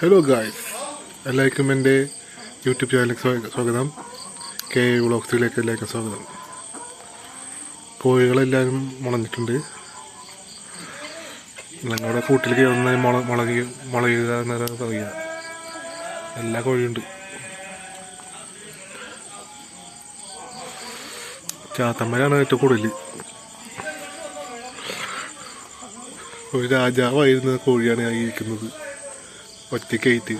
Hello guys എല്ലാവർക്കും എന്റെ YouTube ചാനലിലേക്ക് സ്വാഗ- സ്വാഗതം. കെ വ്ളോഗ്സിലേക്ക് എല്ലാവർക്കും സ്വാഗതം. കോഴികളെല്ലാവരും മുളഞ്ഞിട്ടുണ്ട്. ഞങ്ങളുടെ കൂട്ടിൽ കയറുന്ന മുള മുളക് മുളയുക എന്നൊരു പറയുക. എല്ലാ കോഴിയുണ്ട്. ചാത്തമ്മരാണ് ഏറ്റവും കൂടുതൽ ഒരു രാജാവായിരുന്ന കോഴിയാണ് ഞാൻ ഇരിക്കുന്നത് ഒറ്റയ്ക്കായിട്ട്.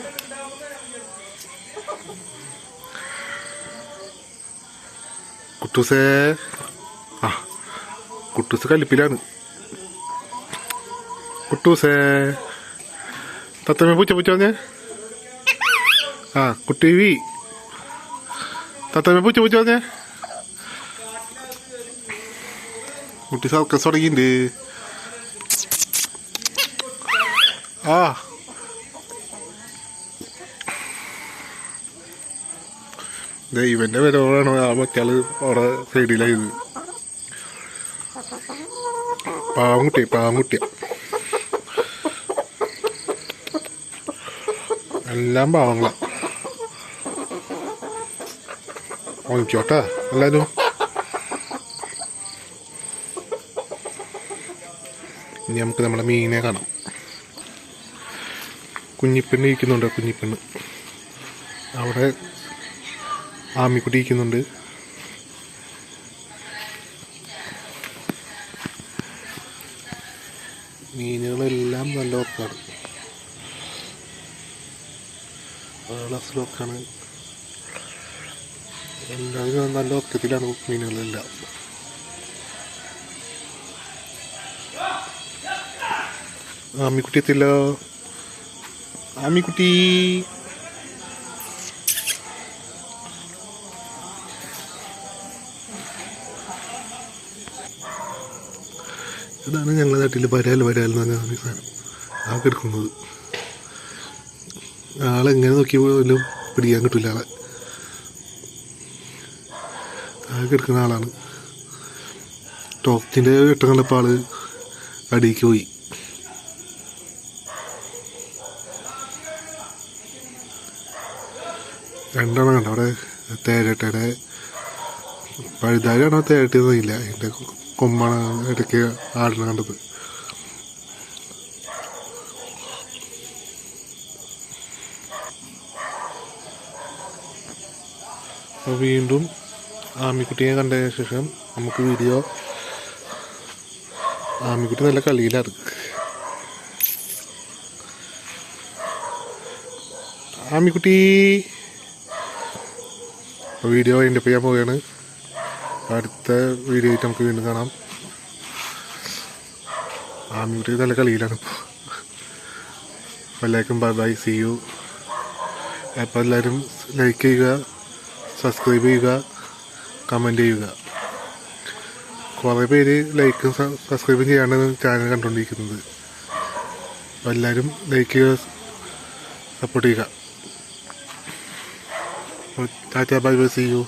കുട്ടൂസേ. ആ കുട്ടൂസ് കലിപ്പിലാണ്. കുട്ടൂസേ. തത്തമ്മ പൂച്ച പൂച്ച വന്നേ. ആ കുട്ടി വി. തത്തമ്മ പൂച്ച പൂച്ച വന്നേ. കുട്ടി സർക്കസ് തുടങ്ങിയിട്ടുണ്ട്. ആ. ദേ ഇവന്റെ വരവാണ് ആ മറ്റാൾ അവിടെ സൈഡിലായത്. പാവംകുട്ടി പാവംകുട്ടിയ. എല്ലാം പാവങ്ങളാ. വാങ്ങിക്കോട്ടാ എല്ലാരും ഇനി നമുക്ക് നമ്മുടെ മീനെ കാണാം. കുഞ്ഞിപ്പെണ്ണ് ഇരിക്കുന്നുണ്ട് കുഞ്ഞിപ്പെണ്ണ്. അവിടെ ആമിക്കുട്ടി ഇരിക്കുന്നുണ്ട് മീനുകളെല്ലാം നല്ല ഉറക്കാണ് അസലൊക്കെയാണ് എല്ലാവരും നല്ല ഒക്കത്തിലാണ് മീനുകളെല്ലാം. ആമിക്കുട്ടി എത്തില്ല ആമിക്കുട്ടി. ഇതാണ് ഞങ്ങളുടെ നാട്ടിൽ വരാൽ വരാൽ എന്ന് പറഞ്ഞ ഒരു സാധനം. ആ കിടക്കുന്നത്. ആളെങ്ങനെ നോക്കി പോലും പിടിക്കാൻ കിട്ടില്ല ആളെ. ആ കിടക്കുന്ന ആളാണ്. ടോക്കിന്റെ വെട്ടം കണ്ടപ്പോൾ ആൾ അടിയിലേക്ക് പോയി. രണ്ടെണ്ണം കണ്ടോ അവിടെ? തേരട്ടയുടെ. പഴുതാരാണോ തേരട്ടിയെന്നില്ല എന്റെ കൊമ്മാണ് ഇടയ്ക്ക് ആടിനെ കണ്ടത്. വീണ്ടും ആമിക്കുട്ടിയെ കണ്ടതിന് ശേഷം നമുക്ക് വീഡിയോ ആമിക്കുട്ടി നല്ല കളിയിലാണ് ആമിക്കുട്ടി. വീഡിയോ അതിന്റെ ചെയ്യാൻ പോവുകയാണ്. അടുത്ത വീഡിയോ ആയിട്ട് നമുക്ക് വീണ്ടും കാണാം. ആമിക്കുട്ടി നല്ല കളിയിലാണ് ഇപ്പോൾ എല്ലാവർക്കും ബൈ ബൈ സി യു അപ്പോൾ എല്ലാവരും ലൈക്ക് ചെയ്യുക സബ്സ്ക്രൈബ് ചെയ്യുക കമന്റ് ചെയ്യുക. കുറേ പേര് ലൈക്കും സബ്സ്ക്രൈബും ചെയ്യാണ്ട് ചാനൽ കണ്ടുകൊണ്ടിരിക്കുന്നത്. അപ്പോൾ എല്ലാവരും ലൈക്ക് ചെയ്യുക സപ്പോർട്ട് ചെയ്യുക. Tata bye bye see you